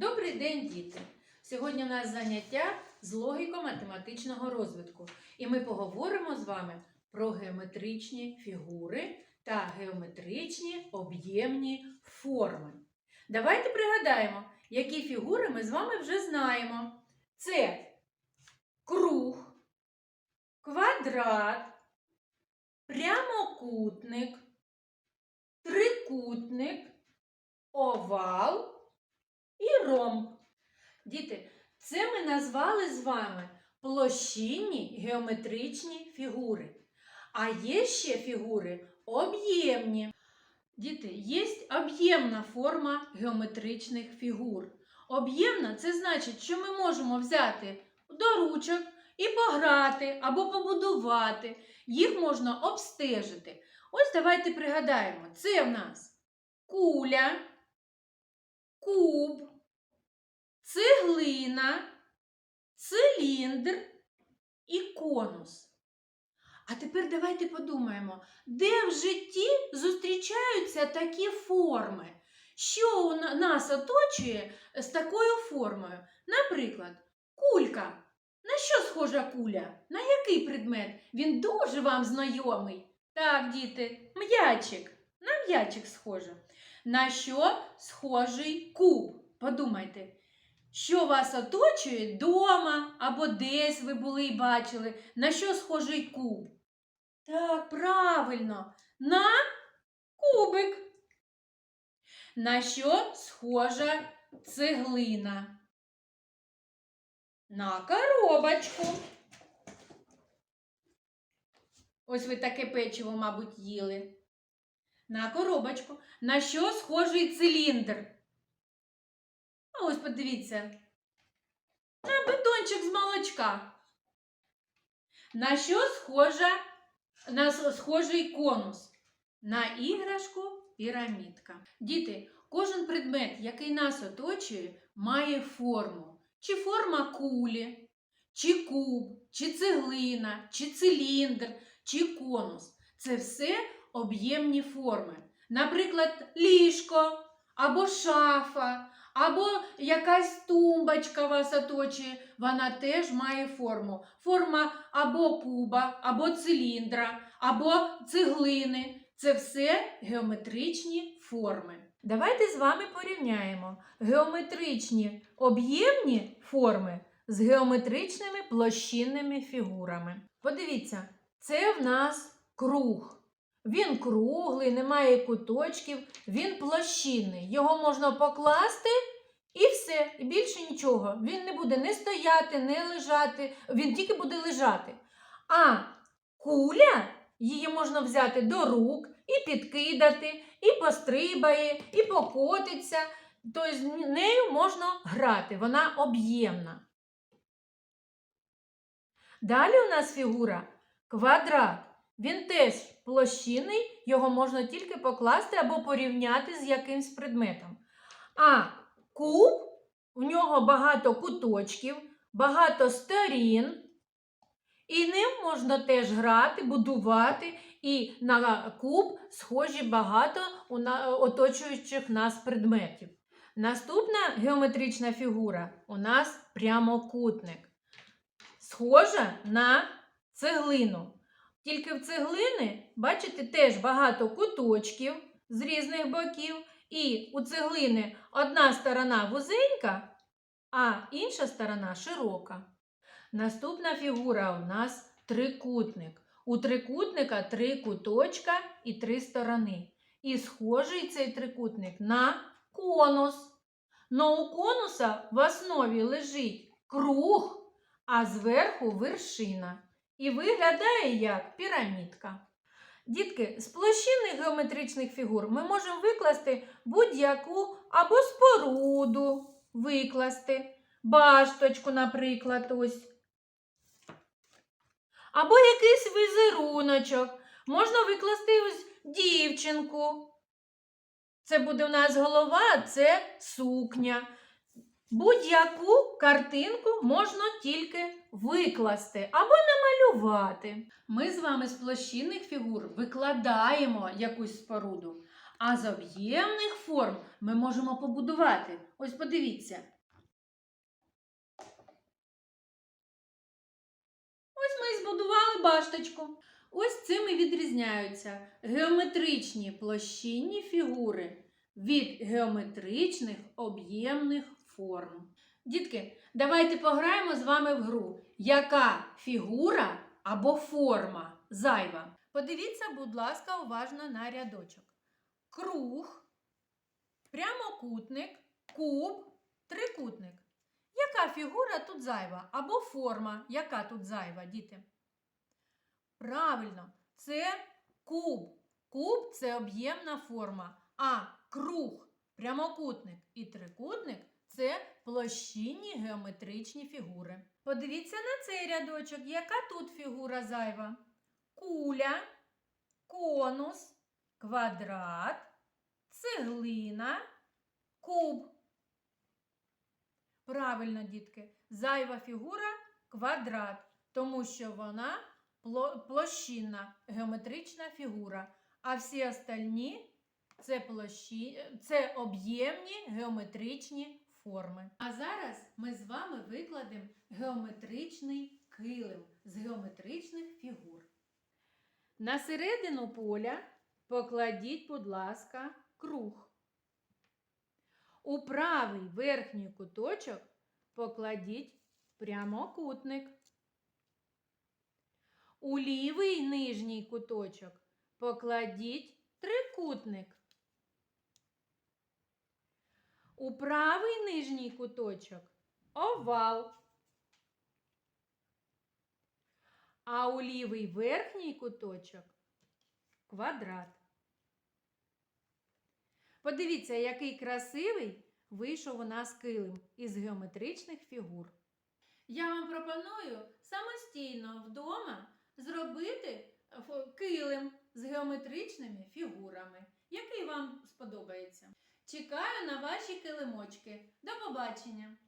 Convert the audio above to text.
Добрий день, діти! Сьогодні у нас заняття з логіко-математичного розвитку, і ми поговоримо з вами про геометричні фігури та геометричні об'ємні форми. Давайте пригадаємо, які фігури ми з вами вже знаємо. Це круг, квадрат, прямокутник, трикутник, овал і ромб. Діти, це ми назвали з вами площинні геометричні фігури. А є ще фігури об'ємні. Діти, є об'ємна форма геометричних фігур. Об'ємна це значить, що ми можемо взяти до ручок і пограти або побудувати. Їх можна обстежити. Ось давайте пригадаємо: це в нас куля, куб, цеглина, циліндр і конус. А тепер давайте подумаємо, де в житті зустрічаються такі форми? Що нас оточує з такою формою? Наприклад, кулька. На що схожа куля? На який предмет? Він дуже вам знайомий. Так, діти, м'ячик. На м'ячик схоже. На що схожий куб? Подумайте, що вас оточує вдома або десь ви були і бачили, на що схожий куб? Так, правильно, на кубик. На що схожа цеглина? На коробочку. Ось ви таке печиво, мабуть, їли. На коробочку. На що схожий циліндр? А ось подивіться. На бетончик з молочка. На що схожа, на схожий конус? На іграшку пірамідка. Діти, кожен предмет, який нас оточує, має форму. Чи форма кулі, чи куб, чи цеглина, чи циліндр, чи конус. Це все об'ємні форми. Наприклад, ліжко або шафа, або якась тумбочка вас оточує, вона теж має форму. Форма або куба, або циліндра, або цеглини. Це все геометричні форми. Давайте з вами порівняємо геометричні об'ємні форми з геометричними площинними фігурами. Подивіться, це в нас круг. Він круглий, не має куточків, він площинний. Його можна покласти і все, і більше нічого. Він не буде не стояти, не лежати, він тільки буде лежати. А куля, її можна взяти до рук і підкидати, і пострибає, і покотиться. Тобто з нею можна грати, вона об'ємна. Далі у нас фігура квадрат. Він теж площинний, його можна тільки покласти або порівняти з якимсь предметом. А куб, в нього багато куточків, багато сторін, і ним можна теж грати, будувати, і на куб схожі багато оточуючих нас предметів. Наступна геометрична фігура у нас прямокутник. Схожа на цеглину. Тільки в цеглини, бачите, теж багато куточків з різних боків. І у цеглини одна сторона вузенька, а інша сторона широка. Наступна фігура у нас трикутник. У трикутника три куточка і три сторони. І схожий цей трикутник на конус. Но у конуса в основі лежить круг, а зверху вершина. І виглядає як пірамідка. Дітки, з площинних геометричних фігур ми можемо викласти будь-яку або споруду викласти, башточку, наприклад, ось. Або якийсь візеруночок. Можна викласти ось дівчинку. Це буде у нас голова, це сукня. Будь-яку картинку можна тільки викласти або намалювати. Ми з вами з площинних фігур викладаємо якусь споруду. А з об'ємних форм ми можемо побудувати. Ось подивіться. Ось ми і збудували башточку. Ось цим і відрізняються геометричні площинні фігури від геометричних об'ємних форм. Дітки, давайте пограємо з вами в гру. Яка фігура або форма зайва? Подивіться, будь ласка, уважно на рядочок. Круг, прямокутник, куб, трикутник. Яка фігура тут зайва? Або форма, яка тут зайва, діти? Правильно, це куб. Куб це об'ємна форма, а круг, прямокутник і трикутник це площинні геометричні фігури. Подивіться на цей рядочок, яка тут фігура зайва? Куля, конус, квадрат, цеглина, куб. Правильно, дітки, зайва фігура квадрат, тому що вона пло- площинна геометрична фігура, а всі остальні це, площі... це об'ємні геометричні форми. А зараз ми з вами викладемо геометричний килим з геометричних фігур. На середину поля покладіть, будь ласка, круг. У правий верхній куточок покладіть прямокутник. У лівий нижній куточок покладіть трикутник. У правий нижній куточок овал. А у лівий верхній куточок квадрат. Подивіться, який красивий вийшов у нас килим із геометричних фігур. Я вам пропоную самостійно вдома зробити килим з геометричними фігурами, який вам сподобається. Чекаю на ваші килимочки. До побачення!